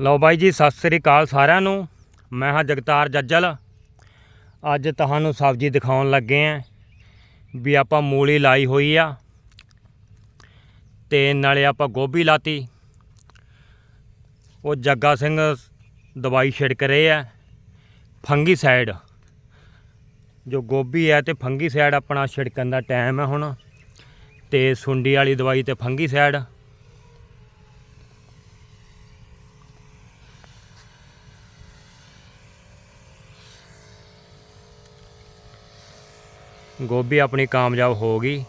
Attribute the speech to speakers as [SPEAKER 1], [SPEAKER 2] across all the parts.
[SPEAKER 1] ਲਓ ਬਾਈ ਜੀ, ਸਤਿ ਸ੍ਰੀ ਅਕਾਲ ਸਾਰਿਆਂ ਨੂੰ। ਮੈਂ ਹਾਂ ਜਗਤਾਰ ਜੱਜਲ। ਅੱਜ ਤੁਹਾਨੂੰ ਸਬਜ਼ੀ ਦਿਖਾਉਣ ਲੱਗੇ ਆਂ ਵੀ ਆਪਾਂ ਮੂਲੀ ਲਾਈ ਹੋਈ ਆ ਤੇ ਨਾਲੇ ਆਪਾਂ ਗੋਭੀ ਲਾਤੀ। ਉਹ ਜੱਗਾ ਸਿੰਘ ਦਵਾਈ ਛਿੜਕ ਰਹੇ ਆ ਫੰਗੀ ਸਾਈਡ ਜੋ ਗੋਭੀ ਹੈ ਤੇ ਫੰਗੀ ਸਾਈਡ ਆਪਣਾ ਛਿੜਕਣ ਦਾ ਟਾਈਮ ਹੈ ਹੁਣ। ਤੇ ਸੁੰਡੀ ਵਾਲੀ ਦਵਾਈ ਤੇ ਫੰਗੀ ਸਾਈਡ ਗੋਭੀ ਆਪਣੀ ਕਾਮਯਾਬ ਹੋ ਗਈ।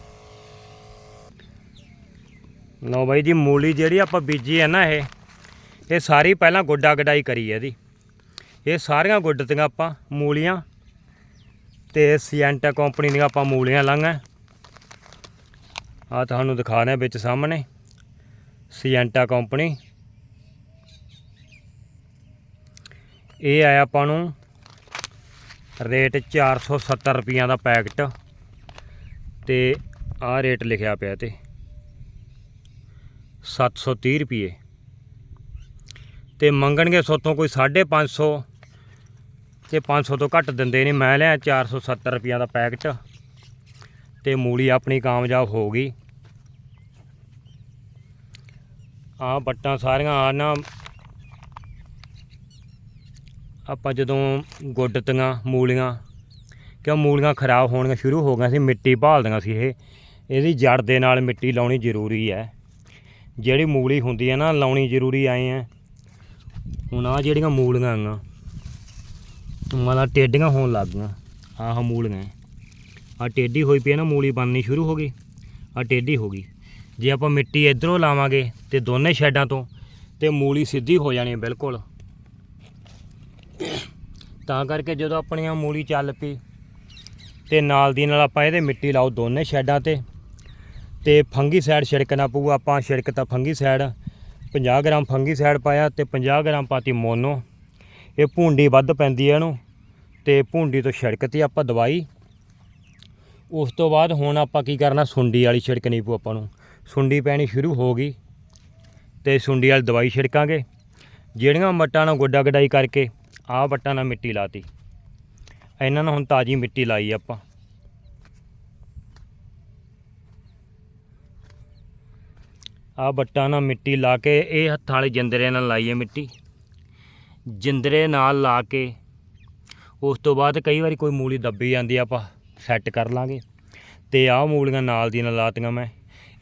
[SPEAKER 1] ਲਓ ਬਾਈ ਜੀ, ਮੂਲੀ ਜਿਹੜੀ ਆਪਾਂ ਬੀਜੀ ਹੈ ਨਾ ਇਹ ਇਹ ਸਾਰੀ ਪਹਿਲਾਂ ਗੋਡਾ ਗਡਾਈ ਕਰੀ ਹੈ ਇਹਦੀ। ਇਹ ਸਾਰੀਆਂ ਗੁੱਡਤੀਆਂ ਆਪਾਂ ਮੂਲੀਆਂ ਤੇ ਸੀਐਂਟਾ ਕੰਪਨੀ ਦੀਆਂ ਆਪਾਂ ਮੂਲੀਆਂ ਲਾਂਗਾ ਆ ਤੁਹਾਨੂੰ ਦਿਖਾ ਰਿਹਾ ਵਿੱਚ ਸਾਹਮਣੇ ਸੀਐਂਟਾ ਕੰਪਨੀ ਇਹ ਆਇਆ ਆਪਾਂ ਨੂੰ ਰੇਟ 470 ਰੁਪਈਆਂ ਦਾ ਪੈਕਟ। ਤੇ ਆਹ ਰੇਟ ਲਿਖਿਆ ਪਿਆ ਤੇ। 730 ਰੁਪਏ ਤੇ ਮੰਗਣਗੇ ਸੋਤੋਂ ਕੋਈ 550 ਤੇ 500 ਤੋਂ ਘੱਟ ਦਿੰਦੇ ਨਹੀਂ। ਮੈਂ ਲਿਆ 470 ਰੁਪਈਆਂ ਦਾ ਪੈਕਟ ਤੇ ਮੂਲੀ ਆਪਣੀ ਕਾਮਯਾਬ ਹੋ ਗਈ। ਆ ਬੱਟਾਂ ਸਾਰੀਆਂ ਆ ਨਾ ਆਪਾਂ ਜਦੋਂ ਗੁੱਡਤੀਆਂ ਮੂਲੀਆਂ ਕਿਉਂ ਮੂਲੀਆਂ ਖਰਾਬ ਹੋਣੀਆਂ ਸ਼ੁਰੂ ਹੋ ਗਈਆਂ ਸੀ, ਮਿੱਟੀ ਭਾਲਦੀਆਂ ਸੀ ਇਹ। ਇਹਦੀ ਜੜ ਦੇ ਨਾਲ ਮਿੱਟੀ ਲਾਉਣੀ ਜ਼ਰੂਰੀ ਹੈ। ਜਿਹੜੀ ਮੂਲੀ ਹੁੰਦੀ ਹੈ ਨਾ, ਲਾਉਣੀ ਜ਼ਰੂਰੀ ਆਏ ਆ ਹੁਣ ਆ ਜਿਹੜੀਆਂ ਮੂਲੀਆਂ ਆਂਗਾ ਮਾਲਾ ਟੇਡੀਆਂ ਹੋਣ ਲੱਗ ਗਈਆਂ। ਆਹ ਮੂਲੀਆਂ ਆ ਟੇਢੀ ਹੋਈ ਪਈ ਹੈ ਨਾ, ਮੂਲੀ ਬਣਨੀ ਸ਼ੁਰੂ ਹੋ ਗਈ। ਆ ਟੇਢੀ ਹੋ ਗਈ। ਜੇ ਆਪਾਂ ਮਿੱਟੀ ਇਧਰੋਂ ਲਾਵਾਂਗੇ ਤੇ ਦੋਨੇ ਸ਼ੈਡਾਂ ਤੋਂ, ਤੇ ਮੂਲੀ ਸਿੱਧੀ ਹੋ ਜਾਣੀ ਬਿਲਕੁਲ। ਤਾਂ ਕਰਕੇ ਜਦੋਂ ਆਪਣੀਆਂ ਮੂਲੀ ਚੱਲ ਪਈ ਤੇ ਨਾਲ ਦੀ ਨਾਲ ਆਪਾਂ ਇਹਦੇ ਮਿੱਟੀ ਲਾਓ ਦੋਨੇ ਸ਼ੈਡਾਂ ਤੇ। ਤੇ ਫੰਗੀ ਸਾਈਡ ਛਿੜਕਣਾ ਪਊ ਆਪਾਂ ਛਿੜਕ ਤਾਂ fungicide 50 gram fungicide ਪਾਇਆ ਤੇ 50 ਗ੍ਰਾਮ ਪਾਤੀ ਮੋਨੋ। ਇਹ ਭੁੰਡੀ ਵੱਧ ਪੈਂਦੀ ਹੈ ਇਹਨੂੰ, ਤੇ ਭੁੰਡੀ ਤੋਂ ਛਿੜਕਤੀ ਆਪਾਂ ਦਵਾਈ। ਉਸ ਤੋਂ ਬਾਅਦ ਹੁਣ ਆਪਾਂ ਕੀ ਕਰਨਾ, ਸੁੰਡੀ ਵਾਲੀ ਛਿੜਕਣੀ ਪਊ ਆਪਾਂ ਨੂੰ। ਸੁੰਡੀ ਪੈਣੀ ਸ਼ੁਰੂ ਹੋ ਗਈ, ਤੇ ਸੁੰਡੀ ਵਾਲੀ ਦਵਾਈ ਛਿੜਕਾਂਗੇ। ਜਿਹੜੀਆਂ ਮੱਟਾਂ ਨਾਲ ਗੋਡਾ ਗਡਾਈ ਕਰਕੇ, ਆਹ ਵੱਟਾਂ ਨਾਲ ਮਿੱਟੀ ਲਾਤੀ। ਇਹਨਾਂ ਨੂੰ ਹੁਣ ਤਾਜੀ ਮਿੱਟੀ ਲਾਈ ਆਪਾਂ। ਆਹ ਵੱਟਾਂ ਨਾਲ ਮਿੱਟੀ ਲਾ ਕੇ, ਇਹ ਹੱਥਾਂ ਵਾਲੇ ਜਿੰਦਰੇ ਨਾਲ ਲਾਈ ਹੈ ਮਿੱਟੀ। ਜਿੰਦਰੇ ਨਾਲ ਲਾ ਕੇ, ਉਸ ਤੋਂ ਬਾਅਦ ਕਈ ਵਾਰੀ ਕੋਈ ਮੂਲੀ ਦੱਬੀ ਜਾਂਦੀ ਆਪਾਂ ਸੈੱਟ ਕਰ ਲਾਂਗੇ। ਤੇ ਆਹ ਮੂਲੀਆਂ ਨਾਲ ਦੀ ਨਾਲ ਲਾਤੀਆਂ ਮੈਂ।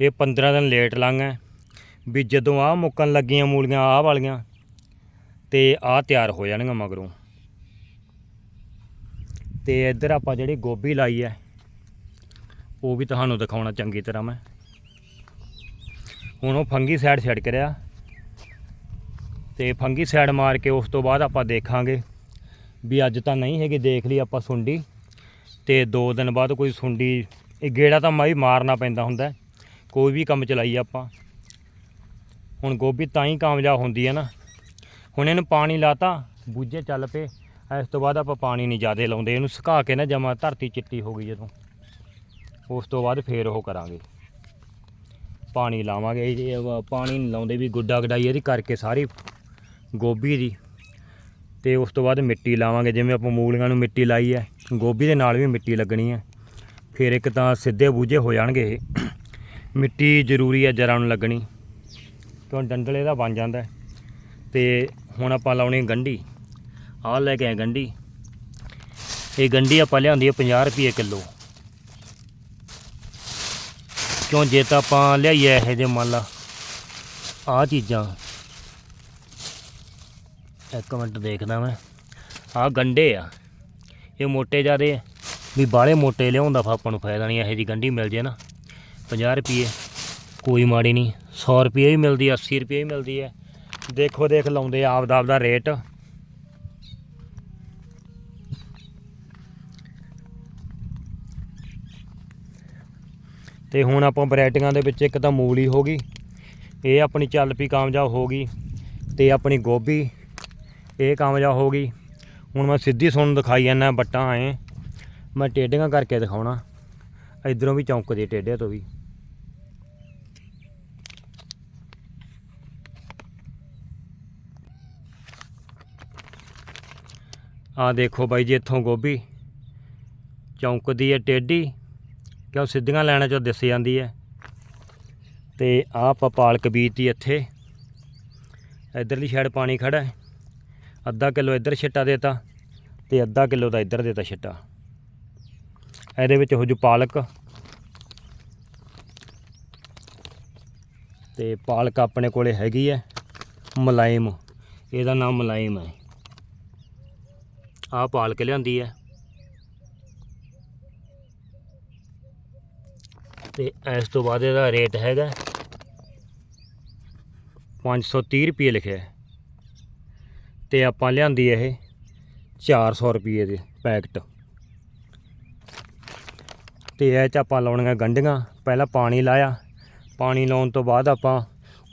[SPEAKER 1] ਇਹ 15 ਦਿਨ ਲੇਟ ਲਾਂਗਾ। ਵੀ ਜਦੋਂ ਆਹ ਮੁੱਕਣ ਲੱਗੀਆਂ ਮੂਲੀਆਂ, ਆਹ ਵਾਲੀਆਂ, ਤੇ ਆਹ ਤਿਆਰ ਹੋ ਜਾਣਗੀਆਂ ਮਗਰੋਂ। ਤੇ ਇੱਧਰ ਆਪਾਂ ਜਿਹੜੀ ਗੋਭੀ ਲਾਈ ਹੈ, ਉਹ ਵੀ ਤੁਹਾਨੂੰ ਦਿਖਾਉਣਾ ਚੰਗੀ ਤਰ੍ਹਾਂ ਮੈਂ। ਹੁਣ ਉਹ ਫੰਗੀ ਸਾਈਡ ਛੱਡ ਕਰਿਆ ਤੇ ਫੰਗੀ ਸਾਈਡ ਮਾਰ ਕੇ ਉਸ ਤੋਂ ਬਾਅਦ ਆਪਾਂ ਦੇਖਾਂਗੇ ਵੀ ਅੱਜ ਤਾਂ ਨਹੀਂ ਹੈਗੀ, ਦੇਖ ਲਈ ਆਪਾਂ ਸੁੰਡੀ। ਤੇ 2 ਦਿਨ ਬਾਅਦ ਕੋਈ ਸੁੰਡੀ, ਇਹ ਗੇੜਾ ਤਾਂ ਮਾਈ ਮਾਰਨਾ ਪੈਂਦਾ ਹੁੰਦਾ ਕੋਈ ਵੀ ਕੰਮ ਚਲਾਈ ਆਪਾਂ। ਹੁਣ ਗੋਭੀ ਤਾਂ ਹੀ ਕਾਮਯਾਬ ਹੁੰਦੀ ਹੈ ਨਾ। ਹੁਣ ਇਹਨੂੰ ਪਾਣੀ ਲਾਤਾ, ਬੂਝੇ ਚੱਲ ਪਏ। ਇਸ ਤੋਂ ਬਾਅਦ ਆਪਾਂ ਪਾਣੀ ਨਹੀਂ ਜ਼ਿਆਦਾ ਲਾਉਂਦੇ, ਇਹਨੂੰ ਸੁਕਾ ਕੇ ਨਾ ਜਮਾ ਧਰਤੀ ਚਿੱਟੀ ਹੋ ਗਈ ਜਦੋਂ। ਉਸ ਤੋਂ ਬਾਅਦ ਫੇਰ ਉਹ ਕਰਾਂਗੇ। ਪਾਣੀ ਲਾਵਾਂਗੇ, ਇਹ ਪਾਣੀ ਨਹੀਂ ਲਾਉਂਦੇ ਵੀ ਗੁੱਡਾ ਗਡਾਈ ਇਹਦੀ ਕਰਕੇ ਸਾਰੀ ਗੋਭੀ ਦੀ। ਤੇ ਉਸ ਤੋਂ ਬਾਅਦ ਮਿੱਟੀ ਲਾਵਾਂਗੇ, ਜਿਵੇਂ ਆਪਾਂ ਮੂਲੀਆਂ ਨੂੰ ਮਿੱਟੀ ਲਾਈ ਹੈ, ਗੋਭੀ ਦੇ ਨਾਲ ਵੀ ਮਿੱਟੀ ਲੱਗਣੀ ਹੈ। ਫਿਰ ਇੱਕ ਤਾਂ ਸਿੱਧੇ ਬੂਝੇ ਹੋ ਜਾਣਗੇ ਇਹ। ਮਿੱਟੀ ਜ਼ਰੂਰੀ ਹੈ ਜੜ੍ਹਾਂ ਨੂੰ ਲੱਗਣੀ। ਕਿਉਂ ਡੰਡਲ ਇਹਦਾ ਬਣ ਜਾਂਦਾ ਹੈ। ਤੇ ਹੁਣ ਆਪਾਂ ਲਾਉਣੀ ਗੰਢੀ। ਆਹ ਲੈ ਕੇ ਆਏ ਗੰਢੀ। ਇਹ ਗੰਢੀ ਆਪਾਂ ਲਿਆਂਦੀ ਹੈ 50 ਰੁਪਏ ਕਿਲੋ। ਕਿਉਂ ਜੇ ਤਾਂ ਆਪਾਂ ਲਿਆਈਏ ਇਹ ਜੇ ਮੰਨ ਲਾ। ਆਹ ਚੀਜ਼ਾਂ। ਇੱਕ ਮਿੰਟ ਦੇਖਦਾ ਮੈਂ। ਆਹ ਗੰਢੇ ਆ। ਇਹ ਮੋਟੇ ਜਿਆਦੇ ਆ। ਵੀ ਬਾਲੇ ਮੋਟੇ ਲਿਆਉਂਦਾ ਫਾ ਆਪਾਂ ਨੂੰ ਫਾਇਦਾ ਨਹੀਂ ਇਹੋ ਜੀ ਗੰਢੀ ਮਿਲ ਜੇ ਨਾ। 50 ਰੁਪਏ। ਕੋਈ ਮਾੜੀ ਨਹੀਂ। 100 ਰੁਪਏ ਵੀ ਮਿਲਦੀ ਆ 80 ਰੁਪਏ ਵੀ ਮਿਲਦੀ ਹੈ ਦੇਖੋ ਦੇਖ ਲਾਉਂਦੇ ਆ ਆਪ ਦਾ ਰੇਟ। ਤੇ ਹੁਣ ਆਪਾਂ ਵੈਰਾਈਟੀਆਂ ਦੇ ਵਿੱਚ ਇੱਕ ਤਾਂ ਮੂਲੀ ਹੋ ਗਈ, ਇਹ ਆਪਣੀ ਚੱਲ ਪੀ ਕਾਮਯਾਬ ਹੋ ਗਈ ਤੇ ਆਪਣੀ ਗੋਭੀ, ਇਹ ਕਾਮਯਾਬ ਹੋ ਗਈ। ਹੁਣ ਮੈਂ ਸਿੱਧੀ ਤੁਹਾਨੂੰ ਦਿਖਾਈ ਜਾਂਦਾ ਬੱਟਾਂ ਆਏ ਮੈਂ ਟੇਢੀਆਂ ਕਰਕੇ ਦਿਖਾਉਣਾ, ਇਧਰੋਂ ਵੀ ਚੌਂਕਦੀ ਟੇਢੇ ਤੋਂ ਵੀ। ਆ ਦੇਖੋ ਬਾਈ ਜੀ, ਇੱਥੋਂ ਗੋਭੀ ਚੌਂਕਦੀ ਹੈ ਟੇਢੀ। ਕਿਉਂ ਸਿੱਧੀਆਂ ਲੈਣਾ ਚੋਂ ਦਿਸ ਜਾਂਦੀ ਹੈ। ਤੇ ਆਹ ਆਪਾਂ ਪਾਲਕ ਬੀਜਤੀ ਇੱਥੇ। ਇਧਰਲੀ ਸਾਈਡ ਪਾਣੀ ਖੜਾ ਹੈ। ਅੱਧਾ ਕਿਲੋ ਇੱਧਰ ਛਿੱਟਾ ਦੇਤਾ ਤੇ ਅੱਧਾ ਕਿਲੋ ਦਾ ਇੱਧਰ ਦੇਤਾ ਛਿੱਟਾ। ਇਹਦੇ ਵਿੱਚ ਹੋ ਜੂ ਪਾਲਕ। ਤੇ ਪਾਲਕ ਆਪਣੇ ਕੋਲੇ ਹੈਗੀ ਹੈ, ਮਲਾਇਮ। ਇਹਦਾ ਨਾਮ ਮਲਾਇਮ ਹੈ। ਆਹ ਪਾਲਕ ਲਿਆਂਦੀ ਹੈ। ਤੇ ਇਸ ਤੋਂ ਬਾਅਦ ਇਹਦਾ ਰੇਟ ਹੈਗਾ 530 ਰੁਪਏ ਲਿਖਿਆ ਹੈ। ਤੇ ਆਪਾਂ ਲਿਆਂਦੀ ਇਹ 400 ਰੁਪਏ ਦੇ ਪੈਕਟ। ਤੇ ਇਹ ਚ ਆਪਾਂ ਲਾਉਣੀਆਂ ਗੰਢੀਆਂ। ਪਹਿਲਾਂ ਪਾਣੀ ਲਾਇਆ। ਪਾਣੀ ਲਾਉਣ ਤੋਂ ਬਾਅਦ ਆਪਾਂ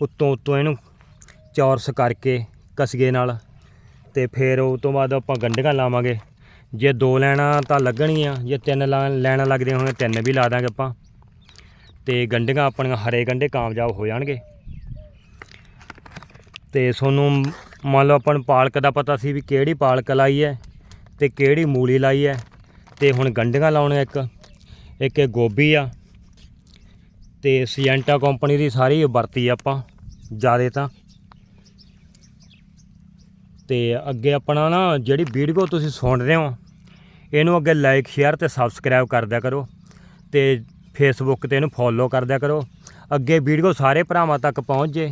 [SPEAKER 1] ਉੱਤੋਂ ਉੱਤੋਂ ਇਹਨੂੰ ਚੌਰਸ ਕਰਕੇ ਕਸਗੇ ਨਾਲ। ਤੇ ਫਿਰ ਉਹ ਤੋਂ ਬਾਅਦ ਆਪਾਂ ਗੰਢੀਆਂ ਲਾਵਾਂਗੇ। ਜੇ ਦੋ ਲੈਣਾ ਤਾਂ ਲੱਗਣਗੀਆਂ ਜੇ ਤਿੰਨ ਲਾ- ਲੈਣਾ ਲੱਗਦੀਆਂ ਹੋਣ ਤਿੰਨ ਵੀ ਲਾ ਦਾਂਗੇ ਆਪਾਂ। ਤੇ ਗੰਢੀਆਂ ਆਪਣੀਆਂ ਹਰੇ ਗੰਢੇ ਕਾਮਯਾਬ ਹੋ ਜਾਣਗੇ। ਤੇ ਤੁਹਾਨੂੰ ਮੰਨ ਲਓ ਆਪਾਂ ਨੂੰ ਪਾਲਕ ਦਾ ਪਤਾ ਸੀ ਵੀ ਕਿਹੜੀ ਪਾਲਕ ਲਾਈ ਹੈ ਤੇ ਕਿਹੜੀ ਮੂਲੀ ਲਾਈ ਹੈ। ਤੇ ਹੁਣ ਗੰਢੀਆਂ ਲਾਉਣੀਆਂ ਇੱਕ ਇੱਕ ਇਹ ਗੋਭੀ ਆ ਤੇ ਸੀਐਂਟਾ ਕੰਪਨੀ ਦੀ ਸਾਰੀ ਵਰਤੀ ਆਪਾਂ ਜਿਆਦੇ ਤਾਂ। ਤੇ ਅੱਗੇ ਆਪਣਾ ਨਾ ਜਿਹੜੀ ਵੀਡੀਓ ਤੁਸੀਂ ਸੁਣ ਰਹੇ ਹੋ, ਇਹਨੂੰ ਅੱਗੇ ਲਾਈਕ ਸ਼ੇਅਰ ਤੇ ਸਬਸਕ੍ਰਾਈਬ ਕਰਦਿਆ ਕਰੋ। ਤੇ ਫੇਸਬੁੱਕ ਤੇ ਇਹਨੂੰ ਫੋਲੋ ਕਰ ਦਿਆ ਕਰੋ। ਅੱਗੇ ਵੀਡੀਓ ਸਾਰੇ ਭਰਾਵਾਂ ਤੱਕ ਪਹੁੰਚ ਜੇ।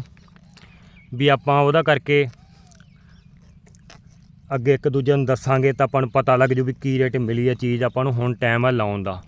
[SPEAKER 1] ਵੀ ਆਪਾਂ ਉਹਦਾ ਕਰਕੇ ਅੱਗੇ ਇੱਕ ਦੂਜੇ ਨੂੰ ਦੱਸਾਂਗੇ ਤਾਂ ਆਪਾਂ ਨੂੰ ਪਤਾ ਲੱਗ ਜੂ ਵੀ ਕੀ ਰੇਟ ਮਿਲੀ ਹੈ ਚੀਜ਼। ਆਪਾਂ ਨੂੰ ਹੁਣ ਟਾਈਮ ਹੈ ਲਾਉਣ ਦਾ।